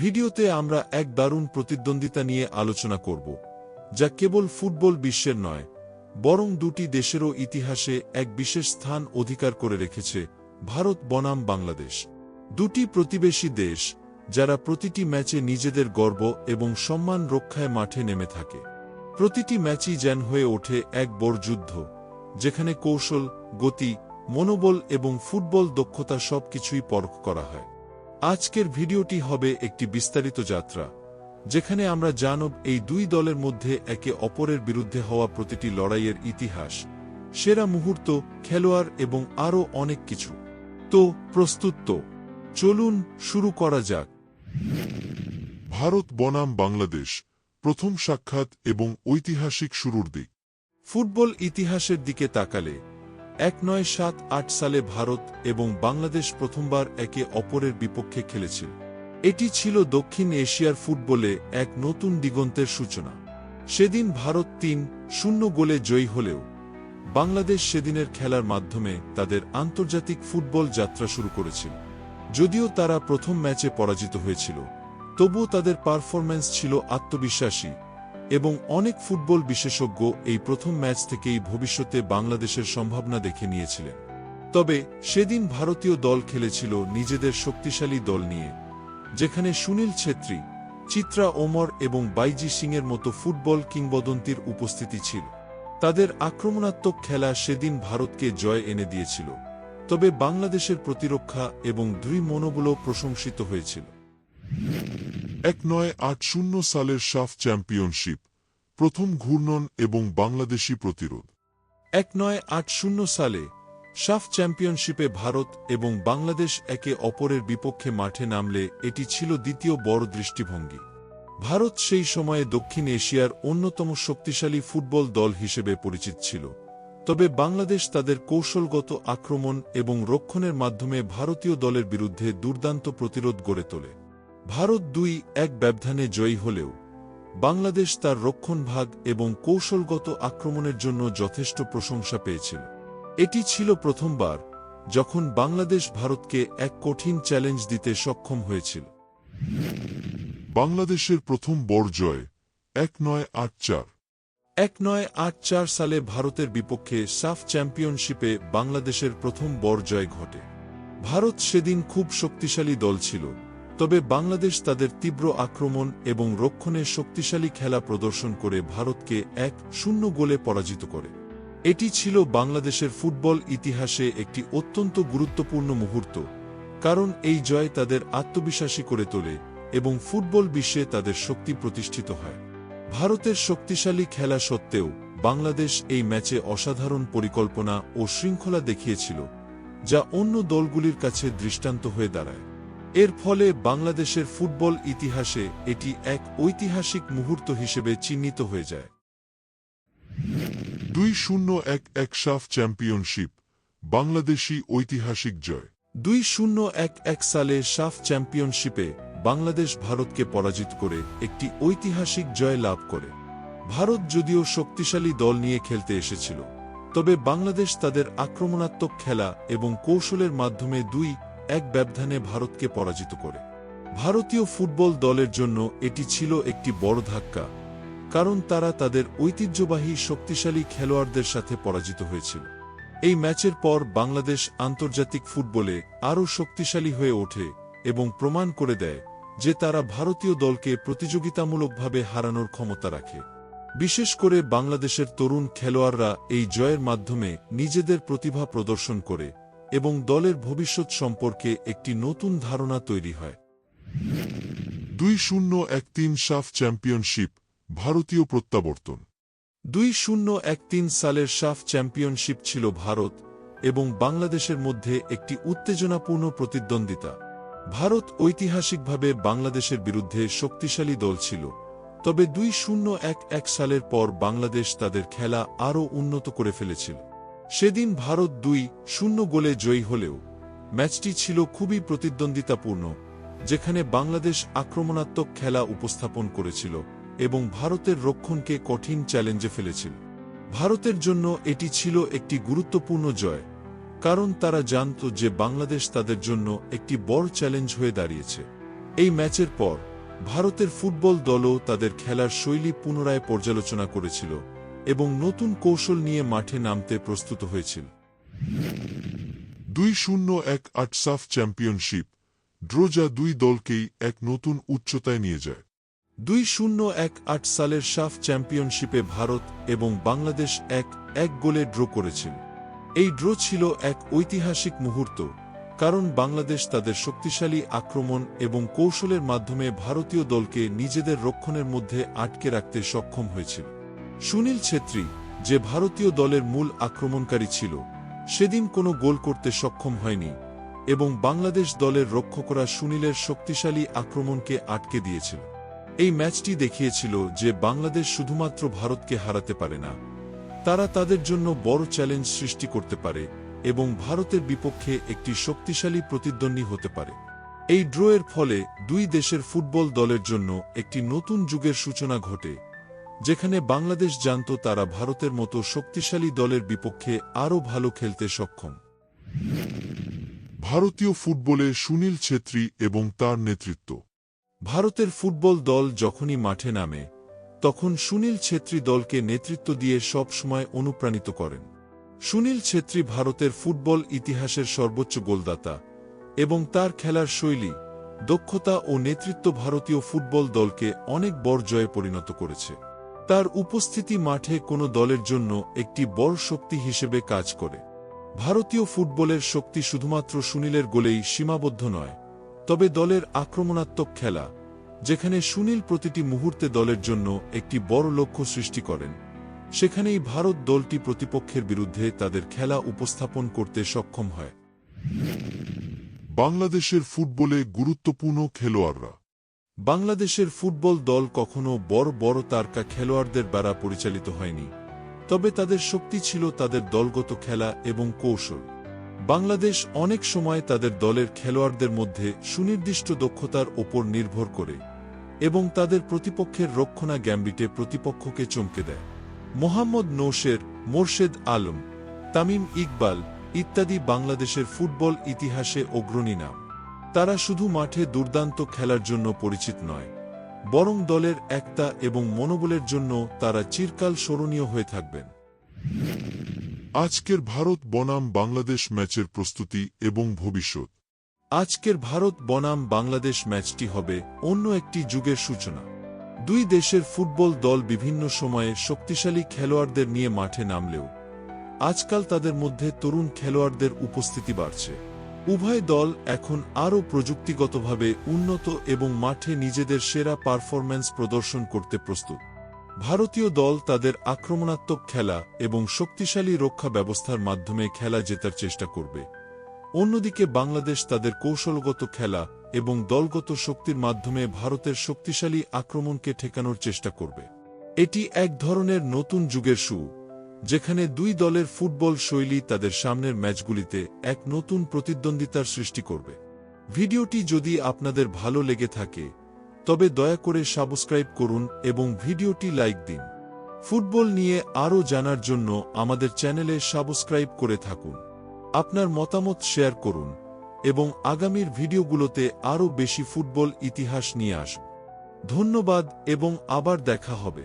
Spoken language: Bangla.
ভিডিওতে আমরা এক দারুণ প্রতিদ্বন্দ্বিতা নিয়ে আলোচনা করব, যা কেবল ফুটবল বিশ্বের নয়, বরং দুটি দেশেরও ইতিহাসে এক বিশেষ স্থান অধিকার করে রেখেছে ভারত বনাম বাংলাদেশ। দুটি প্রতিবেশী দেশ, যারা প্রতিটি ম্যাচে নিজেদের গর্ব এবং সম্মান রক্ষায় মাঠে নেমে থাকে। প্রতিটি ম্যাচই যেন হয়ে ওঠে এক বড় যুদ্ধ, যেখানে কৌশল, গতি, মনোবল এবং ফুটবল দক্ষতা সবকিছুই পরখ করা হয়। আজকের ভিডিওটি হবে একটি বিস্তারিত যাত্রা যেখানে আমরা জানব এই দুই দলের মধ্যে একে অপরের বিরুদ্ধে হওয়া প্রতিটি লড়াইয়ের ইতিহাস সেরা মুহূর্ত খেলোয়াড় এবং আরও অনেক কিছু। তো প্রস্তুত তো। চলুন শুরু করা যাক। ভারত বনাম বাংলাদেশ প্রথম সাক্ষাৎ এবং ঐতিহাসিক শুরুর দিক। ফুটবল ইতিহাসের দিকে তাকালে এক নয় সাত আট সালে ভারত এবং বাংলাদেশ প্রথমবার একে অপরের বিপক্ষে খেলেছিল। এটি ছিল দক্ষিণ এশিয়ার ফুটবলে এক নতুন দিগন্তের সূচনা। সেদিন ভারত তিন শূন্য গোলে জয়ী হলেও বাংলাদেশ সেদিনের খেলার মাধ্যমে তাদের আন্তর্জাতিক ফুটবল যাত্রা শুরু করেছিল। যদিও তারা প্রথম ম্যাচে পরাজিত হয়েছিল, তবুও তাদের পারফরম্যান্স ছিল আত্মবিশ্বাসী এবং অনেক ফুটবল বিশেষজ্ঞ এই প্রথম ম্যাচ থেকেই ভবিষ্যতে বাংলাদেশের সম্ভাবনা দেখে নিয়েছিলেন। তবে সেদিন ভারতীয় দল খেলেছিল নিজেদের শক্তিশালী দল নিয়ে, যেখানে সুনীল ছেত্রী, চিত্রা ওমর এবং বাইজি সিংয়ের মতো ফুটবল কিংবদন্তির উপস্থিতি ছিল। তাদের আক্রমণাত্মক খেলা সেদিন ভারতকে জয় এনে দিয়েছিল, তবে বাংলাদেশের প্রতিরক্ষা এবং দৃঢ় মনোবলও প্রশংসিত হয়েছিল। এক নয় আট শূন্য সালের সাফ চ্যাম্পিয়নশিপ, প্রথম ঘূর্ণন এবং বাংলাদেশি প্রতিরোধ। এক নয় আট শূন্য সালে সাফ চ্যাম্পিয়নশিপে ভারত এবং বাংলাদেশ একে অপরের বিপক্ষে মাঠে নামলে এটি ছিল দ্বিতীয় বড় দৃষ্টিভঙ্গি। ভারত সেই সময়ে দক্ষিণ এশিয়ার অন্যতম শক্তিশালী ফুটবল দল হিসেবে পরিচিত ছিল। তবে বাংলাদেশ তাদের কৌশলগত আক্রমণ এবং রক্ষণের মাধ্যমে ভারতীয় দলের বিরুদ্ধে দুর্দান্ত প্রতিরোধ গড়ে তোলে। ভারত দুই এক ব্যবধানে জয়ী হলেও বাংলাদেশ তার রক্ষণভাগ এবং কৌশলগত আক্রমণের জন্য যথেষ্ট প্রশংসা পেয়েছিল। এটি ছিল প্রথমবার যখন বাংলাদেশ ভারতকে এক কঠিন চ্যালেঞ্জ দিতে সক্ষম হয়েছিল। বাংলাদেশের প্রথম বড় জয় এক নয় আট চার। এক নয় আট চার সালে ভারতের বিপক্ষে সাফ চ্যাম্পিয়নশিপে বাংলাদেশের প্রথম বড় জয় ঘটে। ভারত সেদিন খুব শক্তিশালী দল ছিল। তবে বাংলাদেশ তাদের তীব্র আক্রমণ এবং রক্ষণে শক্তিশালী খেলা প্রদর্শন করে ভারতকে এক শূন্য গোলে পরাজিত করে। এটি ছিল বাংলাদেশের ফুটবল ইতিহাসে একটি অত্যন্ত গুরুত্বপূর্ণ মুহূর্ত, কারণ এই জয় তাদের আত্মবিশ্বাসী করে তোলে এবং ফুটবল বিশ্বে তাদের শক্তি প্রতিষ্ঠিত হয়। ভারতের শক্তিশালী খেলা সত্ত্বেও বাংলাদেশ এই ম্যাচে অসাধারণ পরিকল্পনা ও শৃঙ্খলা দেখিয়েছিল, যা অন্য দলগুলির কাছে দৃষ্টান্ত হয়ে দাঁড়ায়। এর ফলে বাংলাদেশের ফুটবল ইতিহাসে এটি এক ঐতিহাসিক মুহূর্ত হিসেবে চিহ্নিত হয়ে যায়। দুই শূন্য এক এক সাফ চ্যাম্পিয়নশিপ, বাংলাদেশি ঐতিহাসিক জয়। দুই শূন্য এক এক সালে সাফ চ্যাম্পিয়নশিপে বাংলাদেশ ভারতকে পরাজিত করে একটি ঐতিহাসিক জয় লাভ করে। ভারত যদিও শক্তিশালী দল নিয়ে খেলতে এসেছিল, তবে বাংলাদেশ তাদের আক্রমণাত্মক খেলা এবং কৌশলের মাধ্যমে দুই এক ব্যবধানে ভারতকে পরাজিত করে। ভারতীয় ফুটবল দলের জন্য এটি ছিল একটি বড় ধাক্কা, কারণ তারা তাদের ঐতিহ্যবাহী, শক্তিশালী খেলোয়াড়দের সাথে পরাজিত হয়েছিল। এই ম্যাচের পর বাংলাদেশ আন্তর্জাতিক ফুটবলে আরও শক্তিশালী হয়ে ওঠে এবং প্রমাণ করে দেয় যে তারা ভারতীয় দলকে প্রতিযোগিতামূলকভাবে হারানোর ক্ষমতা রাখে। বিশেষ করে বাংলাদেশের তরুণ খেলোয়াড়রা এই জয়ের মাধ্যমে নিজেদের প্রতিভা প্রদর্শন করে এবং দলের ভবিষ্যৎ সম্পর্কে একটি নতুন ধারণা তৈরি হয়। দুই শূন্য এক তিন সাফ চ্যাম্পিয়নশিপ, ভারতীয় প্রত্যাবর্তন। দুই শূন্য এক তিন সালের সাফ চ্যাম্পিয়নশিপ ছিল ভারত এবং বাংলাদেশের মধ্যে একটি উত্তেজনাপূর্ণ প্রতিদ্বন্দ্বিতা। ভারত ঐতিহাসিকভাবে বাংলাদেশের বিরুদ্ধে শক্তিশালী দল ছিল, তবে দুই শূন্য এক এক সালের পর বাংলাদেশ তাদের খেলা আরও উন্নত করে ফেলেছিল। সেদিন ভারত দুই শূন্য গোলে জয়ী হলেও ম্যাচটি ছিল খুবই প্রতিদ্বন্দ্বিতাপূর্ণ, যেখানে বাংলাদেশ আক্রমণাত্মক খেলা উপস্থাপন করেছিল এবং ভারতের রক্ষণকে কঠিন চ্যালেঞ্জে ফেলেছিল। ভারতের জন্য এটি ছিল একটি গুরুত্বপূর্ণ জয়, কারণ তারা জানত যে বাংলাদেশ তাদের জন্য একটি বড় চ্যালেঞ্জ হয়ে দাঁড়িয়েছে। এই ম্যাচের পর ভারতের ফুটবল দলও তাদের খেলার শৈলী পুনরায় পর্যালোচনা করেছিল এবং নতুন কৌশল নিয়ে মাঠে নামতে প্রস্তুত হয়েছিল। দুই শূন্য এক আট সাফ চ্যাম্পিয়নশিপ, ড্রোজা দুই দলকেই এক নতুন উচ্চতায় নিয়ে যায়। দুই শূন্য এক আট সালের সাফ চ্যাম্পিয়নশিপে ভারত এবং বাংলাদেশ এক এক গোলে ড্র করেছিল। এই ড্র ছিল এক ঐতিহাসিক মুহূর্ত, কারণ বাংলাদেশ তাদের শক্তিশালী আক্রমণ এবং কৌশলের মাধ্যমে ভারতীয় দলকে নিজেদের রক্ষণের মধ্যে আটকে রাখতে সক্ষম হয়েছিল। সুনীল ছেত্রী, যে ভারতীয় দলের মূল আক্রমণকারী ছিল, সেদিন কোনো গোল করতে সক্ষম হয়নি এবং বাংলাদেশ দলের রক্ষকরা সুনীলের শক্তিশালী আক্রমণকে আটকে দিয়েছিল। এই ম্যাচটি দেখিয়েছিল যে বাংলাদেশ শুধুমাত্র ভারতকে হারাতে পারে না, তারা তাদের জন্য বড় চ্যালেঞ্জ সৃষ্টি করতে পারে এবং ভারতের বিপক্ষে একটি শক্তিশালী প্রতিদ্বন্দ্বী হতে পারে। এই ড্রয়ের ফলে দুই দেশের ফুটবল দলের জন্য একটি নতুন যুগের সূচনা ঘটে যেখানে বাংলাদেশ জানত তারা ভারতের মতো শক্তিশালী দলের বিপক্ষে আরও ভালো খেলতে সক্ষম। ভারতীয় ফুটবলে সুনীল ছেত্রী এবং তার নেতৃত্ব। ভারতের ফুটবল দল যখনই মাঠে নামে, তখন সুনীল ছেত্রী দলকে নেতৃত্ব দিয়ে সব সময় অনুপ্রাণিত করেন। সুনীল ছেত্রী ভারতের ফুটবল ইতিহাসের সর্বোচ্চ গোলদাতা এবং তার খেলার শৈলী, দক্ষতা ও নেতৃত্ব ভারতীয় ফুটবল দলকে অনেক বড় জয়ে পরিণত করেছে। তার উপস্থিতি মাঠে কোনো দলের জন্য একটি বড় শক্তি হিসেবে কাজ করে। ভারতীয় ফুটবলের শক্তি শুধুমাত্র সুনীলের গোলেই সীমাবদ্ধ নয়, তবে দলের আক্রমণাত্মক খেলা, যেখানে সুনীল প্রতিটি মুহূর্তে দলের জন্য একটি বড় লক্ষ্য সৃষ্টি করেন, সেখানেই ভারত দলটি প্রতিপক্ষের বিরুদ্ধে তাদের খেলা উপস্থাপন করতে সক্ষম হয়। বাংলাদেশের ফুটবলে গুরুত্বপূর্ণ খেলোয়াড়রা বাংলাদেশের ফুটবল দল কখনো বড় বড় তারকা খেলোয়াড়দের দ্বারা পরিচালিত হয়নি, তবে তাদের শক্তি ছিল তাদের দলগত খেলা এবং কৌশল। বাংলাদেশ অনেক সময় তাদের দলের খেলোয়াড়দের মধ্যে সুনির্দিষ্ট দক্ষতার ওপর নির্ভর করে এবং তাদের প্রতিপক্ষের রক্ষণা গ্যাম্বিটে প্রতিপক্ষকে চমকে দেয়। মোহাম্মদ নৌশের, মোর্শেদ আলম, তামিম ইকবাল ইত্যাদি বাংলাদেশের ফুটবল ইতিহাসে অগ্রণী নাম। তারা শুধু মাঠে দুর্দান্ত খেলার জন্য পরিচিত নয় বরং দলের একতা এবং মনোবলের জন্য তারা চিরকাল স্মরণীয় হয়ে থাকবেন। আজকের ভারত বনাম বাংলাদেশ ম্যাচের প্রস্তুতি এবং ভবিষ্যৎ। আজকের ভারত বনাম বাংলাদেশ ম্যাচটি হবে অন্য একটি যুগের সূচনা। দুই দেশের ফুটবল দল বিভিন্ন সময়ে শক্তিশালী খেলোয়াড়দের নিয়ে মাঠে নামলেও আজকাল তাদের মধ্যে তরুণ খেলোয়াড়দের উপস্থিতি বাড়ছে। উভয় দল এখন আরও প্রযুক্তিগতভাবে উন্নত এবং মাঠে নিজেদের সেরা পারফরম্যান্স প্রদর্শন করতে প্রস্তুত। ভারতীয় দল তাদের আক্রমণাত্মক খেলা এবং শক্তিশালী রক্ষা ব্যবস্থার মাধ্যমে খেলা জেতার চেষ্টা করবে। অন্যদিকে বাংলাদেশ তাদের কৌশলগত খেলা এবং দলগত শক্তির মাধ্যমে ভারতের শক্তিশালী আক্রমণকে ঠেকানোর চেষ্টা করবে। এটি এক ধরনের নতুন যুগের শু যেখানে দুই দলের ফুটবল শৈলী তাদের সামনের ম্যাচগুলিতে এক নতুন প্রতিদ্বন্দ্বিতার সৃষ্টি করবে। ভিডিওটি যদি আপনাদের ভালো লেগে থাকে, তবে দয়া করে সাবস্ক্রাইব করুন এবং ভিডিওটি লাইক দিন। ফুটবল নিয়ে আরও জানার জন্য আমাদের চ্যানেলে সাবস্ক্রাইব করে থাকুন। আপনার মতামত শেয়ার করুন এবং আগামীর ভিডিওগুলোতে আরও বেশি ফুটবল ইতিহাস নিয়ে আসব ধন্যবাদ এবং আবার দেখা হবে।